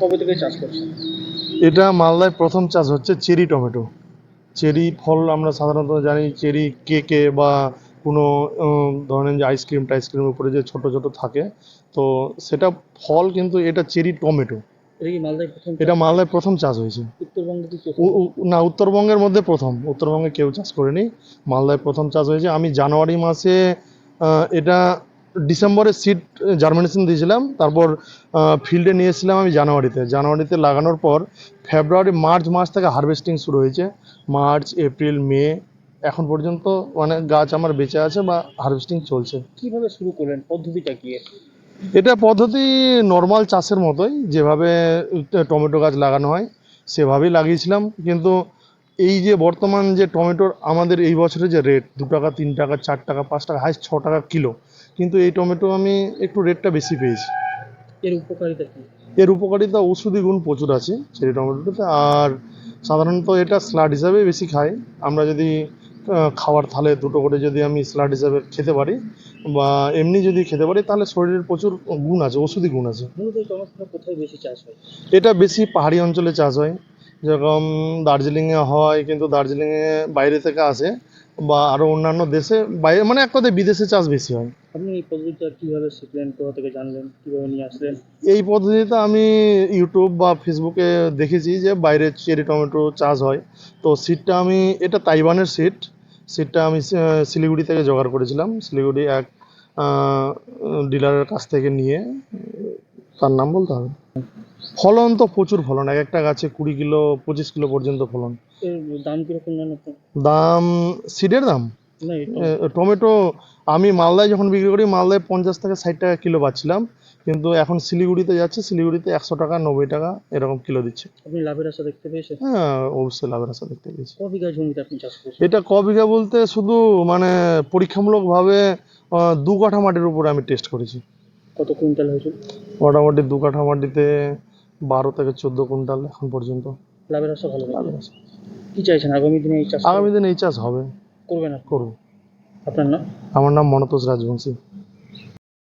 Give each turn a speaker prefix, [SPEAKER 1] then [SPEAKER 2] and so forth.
[SPEAKER 1] কবে থেকে চাষ করছেন?
[SPEAKER 2] এটা মালদায় প্রথম চাষ হচ্ছে চেরি টমেটো। চেরি ফল আমরা সাধারণত জানি চেরি কেকে বা কোনো ধরনের যে আইসক্রিম টাইসক্রিমের উপরে যে ছোট ছোট থাকে তো সেটা ফল কিন্তু এটা চেরি টমেটো।
[SPEAKER 1] এটা মালদায় প্রথম
[SPEAKER 2] চাষ? হয়েছে। না উত্তরবঙ্গের মধ্যে প্রথম। উত্তরবঙ্গে কেউ চাষ করেনি। মালদায় প্রথম চাষ হয়েছে। আমি জানুয়ারি মাসে এটা ডিসেম্বরে সিড জার্মিনেশন দিয়েছিলাম। তারপর ফিল্ডে নিয়ে এসেছিলাম আমি জানুয়ারিতে। জানুয়ারিতে লাগানোর পর ফেব্রুয়ারি মার্চ মাস থেকে হারভেস্টিং শুরু হয়েছে। মার্চ এপ্রিল মে এখন পর্যন্ত মানে গাছ আমার বেঁচে আছে বা হারভেস্টিং চলছে।
[SPEAKER 1] কীভাবে শুরু করলেন? পদ্ধতিটা কি?
[SPEAKER 2] এটা পদ্ধতি নর্মাল চাষের মতোই। যেভাবে টমেটো গাছ লাগানো হয় সেভাবেই লাগিয়েছিলাম। কিন্তু এই যে বর্তমান যে টমেটোর আমাদের এই বছরে যে রেট দু টাকা তিন টাকা চার টাকা পাঁচ টাকা হাইস্ট ছ টাকা কিলো কিন্তু এই টমেটো আমি একটু রেটটা বেশি পেয়েছি।
[SPEAKER 1] এর উপকারিতা কি?
[SPEAKER 2] এর উপকারিতা ওষুধি গুণ প্রচুর আছে চেরি টমেটোতে আর সাধারণত এটা স্লাড হিসাবে বেশি খাই। আমরা যদি খাওয়ার থালে দুটো করে যদি আমি স্লাড হিসাবে খেতে পারি বা এমনি যদি খেতে পারি তাহলে শরীরের প্রচুর গুণ আছে ওষুধি গুণ আছে।
[SPEAKER 1] কোথায় বেশি চাষ হয়?
[SPEAKER 2] এটা বেশি পাহাড়ি অঞ্চলে চাষ হয়। যেরকম দার্জিলিংয়ে হয় কিন্তু দার্জিলিংয়ে বাইরে থেকে আসে। বা আরও অন্যান্য দেশে বাইরে মানে এক কথায় বিদেশে চাষ বেশি হয়।
[SPEAKER 1] আপনি এই পদ্ধতিটা কীভাবে শিখলেন কোথা থেকে জানলেন? কীভাবে নিয়ে আসলেন?
[SPEAKER 2] এই পদ্ধতিতে আমি ইউটিউব বা ফেসবুকে দেখেছি যে বাইরে চেরি টমেটো চাষ হয়। তো সিডটা আমি এটা তাইওয়ানের সিড সিডটা আমি শিলিগুড়ি থেকে জোগাড় করেছিলাম। শিলিগুড়ি এক ডিলারের কাছ থেকে নিয়ে তার নাম বলতে হবে। ফলন তো প্রচুর ফলন এক একটা গাছে কুড়ি কিলো পঁচিশ কিলো পর্যন্ত ফলন।
[SPEAKER 1] দাম কীরকম
[SPEAKER 2] দাম সিডের দাম? টমেটো আমি মালদায় যখন বিক্রি করি মালদায় পঞ্চাশ থেকে ষাট টাকা কিলো পাচ্ছিলাম। কিন্তু এখন শিলিগুড়িতে যাচ্ছে শিলিগুড়িতে একশো টাকা নব্বই টাকা এরকম কিলো দিচ্ছে।
[SPEAKER 1] আপনি লাভের আশা দেখতে পেয়েছেন?
[SPEAKER 2] হ্যাঁ অবশ্যই লাভের আশা দেখতে পেয়েছি।
[SPEAKER 1] ক বিঘা জমিতে আপনি চাষ করছেন?
[SPEAKER 2] এটা ক বিঘা বলতে শুধু মানে পরীক্ষামূলকভাবে দু কাঠা মাটির উপরে আমি টেস্ট করেছি।
[SPEAKER 1] কত কুইন্টাল হয়েছিল?
[SPEAKER 2] মোটামুটি দু কাঠা মাটিতে বারো থেকে চোদ্দ কুইন্টাল এখন পর্যন্ত।
[SPEAKER 1] লাভের আশা ভালো
[SPEAKER 2] লাভের আশা।
[SPEAKER 1] কি চাইছেন? আগামী দিনে এই চাষ
[SPEAKER 2] আগামী দিনে এই চাষ হবে।
[SPEAKER 1] করবেন না
[SPEAKER 2] করব।
[SPEAKER 1] আপনার নাম?
[SPEAKER 2] আমার নাম মনতোষ রাজবংশী।